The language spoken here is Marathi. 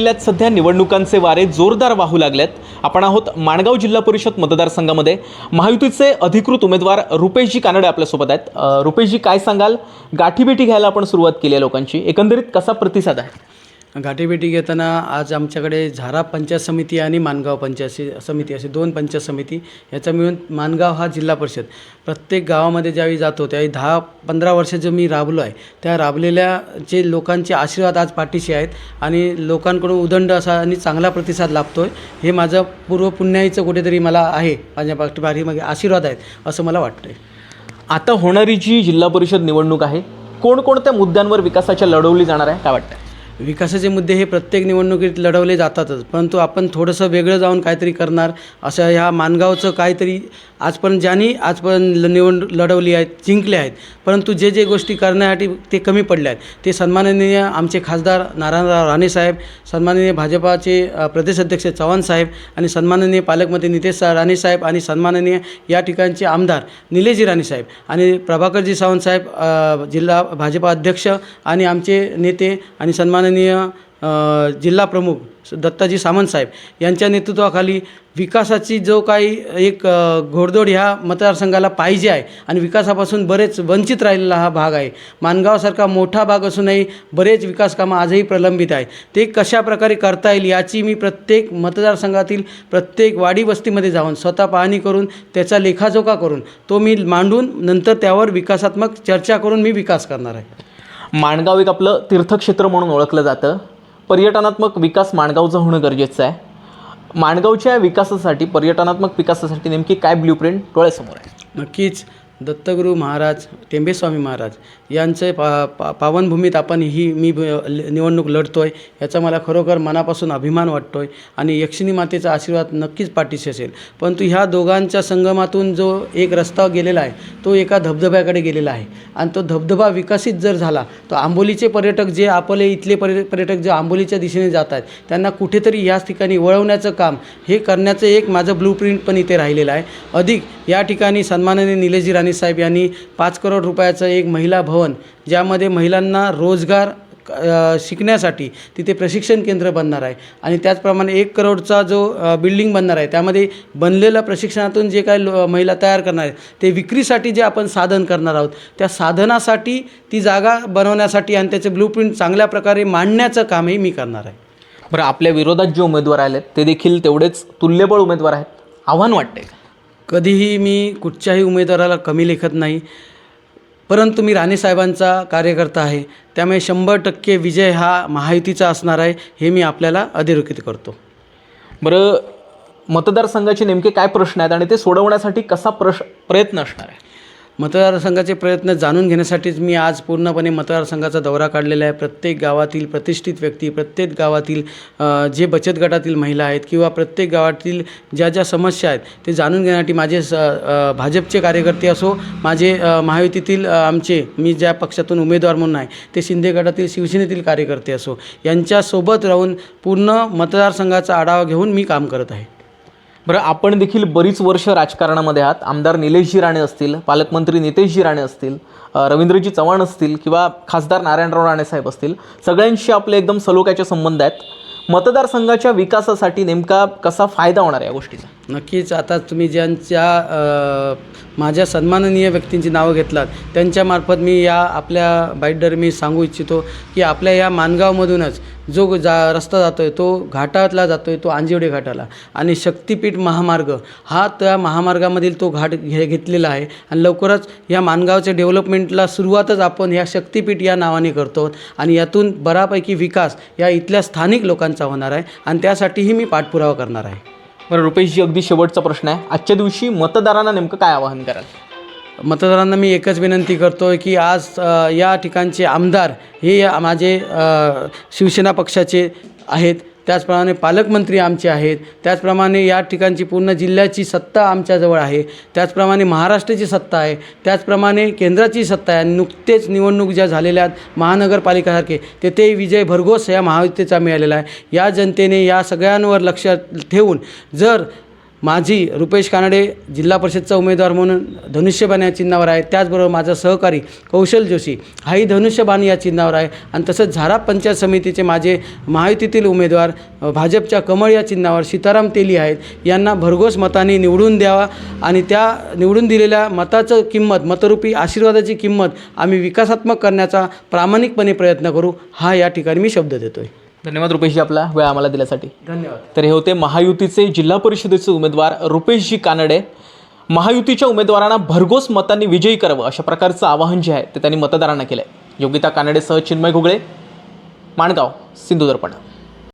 जिल्ह्यात सध्या निवडणुकांचे वारे जोरदार वाहू लागलेत. आपण आहोत माणगाव जिल्हा परिषद मतदारसंघामध्ये. महायुतीचे अधिकृत उमेदवार रुपेशजी कानडे आपल्यासोबत आहेत. रुपेशजी काय सांगाल? गाठीभेटी घ्यायला आपण सुरुवात केली आहे लोकांची. एकंदरीत कसा प्रतिसाद आहे? गाठीभेटी घेताना आज आमच्याकडे झारा पंचायत समिती आणि मानगाव पंचायत समिती असे दोन पंचायत समिती याचा मिळून मानगाव हा जिल्हा परिषद. प्रत्येक गावामध्ये ज्यावेळी जातो त्यावेळी दहा पंधरा वर्ष जे मी राबलो आहे त्या राबलेल्या जे लोकांचे आशीर्वाद आज पाठीशी आहेत आणि लोकांकडून उदंड असा आणि चांगला प्रतिसाद लाभतो आहे हे माझं पूर्व पुण्याईचं कुठेतरी मला आहे माझ्या पाठी पाठीमागे आशीर्वाद आहेत असं मला वाटतं आहे आता होणारी जी जिल्हा परिषद निवडणूक आहे कोणकोणत्या मुद्द्यांवर विकासाच्या लढवली जाणार आहे काय वाटतं विकासाचे मुद्दे हे प्रत्येक निवडणुकीत लढवले जातातच परंतु आपण थोडंसं वेगळं जाऊन काहीतरी करणार असं ह्या मानगावचं काहीतरी आजपर्यंत ज्यांनी आजपर्यंत ल- निवड लढवली आहेत जिंकले आहेत परंतु जे जे गोष्टी करण्यासाठी ते कमी पडले आहेत. ते सन्माननीय आमचे खासदार नारायणराव राणेसाहेब सन्माननीय भाजपाचे प्रदेश अध्यक्ष चव्हाण साहेब आणि सन्माननीय पालकमंत्री नितेश सा- राणेसाहेब आणि सन्माननीय या ठिकाणचे आमदार निलेशजी राणेसाहेब आणि प्रभाकरजी सावंत साहेब जिल्हा भाजपा अध्यक्ष आणि आमचे नेते आणि सन्माननीय माननीय जिल्हा प्रमुख दत्ताजी सामंतसाहेब यांच्या नेतृत्वाखाली विकासाची जो काही एक घोडदोड घोडदौड ह्या मतदारसंघाला पाहिजे आहे आणि विकासापासून बरेच वंचित राहिलेला हा भाग आहे. मानगावसारखा मोठा भाग असूनही बरेच विकास कामं आजही प्रलंबित आहे ते कशा प्रकारे करता येईल याची मी प्रत्येक मतदारसंघातील प्रत्येक वाडी वस्तीमध्ये जाऊन स्वतः पाहणी करून त्याचा लेखाजोखा करून तो मी मांडून नंतर त्यावर विकासात्मक चर्चा करून मी विकास करणार आहे. माणगाव एक आपलं तीर्थक्षेत्र म्हणून ओळखलं जातं. पर्यटनात्मक विकास माणगावचं होणं गरजेचं आहे. माणगावच्या विकासासाठी पर्यटनात्मक विकासासाठी नेमकी काय ब्ल्यूप्रिंट डोळ्यासमोर आहे? नक्कीच. दत्तगुरू महाराज टेंबेस्वामी महाराज यांचे पा पा पावनभूमीत आपण ही मी ल- निवडणूक लढतो आहे याचा मला खरोखर मनापासून अभिमान वाटतो आहे आणि यक्षिणी मातेचा आशीर्वाद नक्कीच पाठीशी असेल. परंतु ह्या दोघांच्या संगमातून जो एक रस्ता गेलेला आहे तो एका धबधब्याकडे गेलेला आहे आणि तो धबधबा विकसित जर झाला तर आंबोलीचे पर्यटक जे आपले इथले पर्य पर्यटक जे आंबोलीच्या दिशेने जात आहेत त्यांना कुठेतरी याच ठिकाणी वळवण्याचं काम हे करण्याचं एक माझं ब्लूप्रिंट पण इथे राहिलेलं आहे. अधिक या ठिकाणी सन्माननीय निलेशजी राणे साहेब यांनी पाच करोड रुपयाचं एक महिला भवन ज्यामध्ये महिलांना रोजगार शिकण्यासाठी तिथे प्रशिक्षण केंद्र बनणार आहे. आणि त्याचप्रमाणे एक करोडचा जो बिल्डिंग बनणार आहे त्यामध्ये बनलेल्या प्रशिक्षणातून जे काही लो महिला तयार करणार आहेत ते विक्रीसाठी जे आपण साधन करणार आहोत त्या साधनासाठी ती जागा बनवण्यासाठी आणि त्याचे ब्लूप्रिंट चांगल्या प्रकारे मांडण्याचं कामही मी करणार आहे. बरं आपल्या विरोधात जे उमेदवार आले ते देखील तेवढेच तुल्यबळ उमेदवार आहेत. आव्हान वाटते का? कधीही मी कुठच्याही उमेदवाराला कमी लेखत नाही परंतु मी राणेसाहेबांचा कार्यकर्ता आहे. त्यामुळे शंभर टक्के विजय हा महायुतीचा असणार आहे हे मी आपल्याला अधोरेखित करतो. बरं मतदारसंघाचे नेमके काय प्रश्न आहेत आणि ते सोडवण्यासाठी कसा प्रश प्रयत्न असणार आहे? मतदारसंघाचे प्रयत्न जाणून घेण्यासाठीच मी आज पूर्णपणे मतदारसंघाचा दौरा काढलेला आहे. प्रत्येक गावातील प्रतिष्ठित व्यक्ती प्रत्येक गावातील जे बचत गटातील महिला आहेत किंवा प्रत्येक गावातील ज्या ज्या समस्या आहेत ते जाणून घेण्यासाठी माझे स भाजपचे कार्यकर्ते असो माझे महायुतीतील आमचे मी ज्या पक्षातून उमेदवार म्हणून आहे ते शिंदे गटातील शिवसेनेतील कार्यकर्ते असो यांच्यासोबत राहून पूर्ण मतदारसंघाचा आढावा घेऊन मी काम करत आहे. बरं आपण देखील बरीच वर्ष राजकारणामध्ये आहात. आमदार निलेशजी राणे असतील पालकमंत्री नितेशजी राणे असतील रवींद्रजी चव्हाण असतील किंवा खासदार नारायणराव राणे साहेब असतील सगळ्यांशी आपले एकदम सलोख्याचे संबंध आहेत. मतदारसंघाच्या विकासासाठी नेमका कसा फायदा होणार या गोष्टीचा? नक्कीच आता तुम्ही ज्यांच्या माझ्या सन्माननीय व्यक्तींची नावं घेतलात त्यांच्यामार्फत मी या आपल्या बाईटवर मी सांगू इच्छितो की आपल्या या मानगावमधूनच जो जा रस्ता जातो आहे तो घाटातला जातो आहे तो आंजिवडे घाटाला. आणि शक्तिपीठ महामार्ग हा त्या महामार्गामधील तो घाट घे घेतलेला आहे. आणि लवकरच या मानगावच्या डेव्हलपमेंटला सुरुवातच आपण ह्या शक्तिपीठ या नावाने करतो आणि यातून बऱ्यापैकी विकास या इथल्या स्थानिक लोकांचा होणार आहे. आणि त्यासाठीही मी पाठपुरावा करणार आहे. बरं रुपेशजी अगदी शेवटचा प्रश्न आहे. आजच्या दिवशी मतदारांना नेमकं काय आवाहन कराल? मतदारांना मी एकच विनंती करतो आहे की आज या ठिकाणचे आमदार हे माझे शिवसेना पक्षाचे आहेत. त्याचप्रमाणे पालकमंत्री आमचे आहेत. त्याचप्रमाणे या ठिकाणची पूर्ण जिल्ह्याची सत्ता आमच्याजवळ आहे. त्याचप्रमाणे महाराष्ट्राची सत्ता आहे. त्याचप्रमाणे केंद्राची सत्ता आहे. आणि नुकतेच निवडणूक ज्या झालेल्या आहेत महानगरपालिकासारखे तेथे विजय भरघोस या महायुतीचा मिळालेला आहे. या जनतेने या सगळ्यांवर लक्ष ठेवून जर माझी रुपेश कानडे जिल्हा परिषदचा उमेदवार म्हणून धनुष्यबाण या चिन्हावर आहे. त्याचबरोबर माझा सहकारी कौशल जोशी हाही धनुष्यबाण या चिन्हावर आहे. आणि तसंच झारा पंचायत समितीचे माझे महायुतीतील उमेदवार भाजपच्या कमळ या चिन्हावर सीताराम तेली आहेत. यांना भरघोस मताने निवडून द्यावा आणि त्या निवडून दिलेल्या मताचं किंमत मतरूपी आशीर्वादाची किंमत आम्ही विकासात्मक करण्याचा प्रामाणिकपणे प्रयत्न करू. हा या ठिकाणी मी शब्द देतो आहे धन्यवाद रुपेशजी आपला वेळ आम्हाला दिल्यासाठी. धन्यवाद. तर हे होते महायुतीचे जिल्हा परिषदेचे उमेदवार रुपेशजी कानडे. महायुतीच्या उमेदवारांना भरघोस मतांनी विजयी करावं अशा प्रकारचं आवाहन जे आहे ते त्यांनी मतदारांना केलं आहे योगिता कानडेसह चिन्मय घुगळे माणगाव सिंधुदर्पण.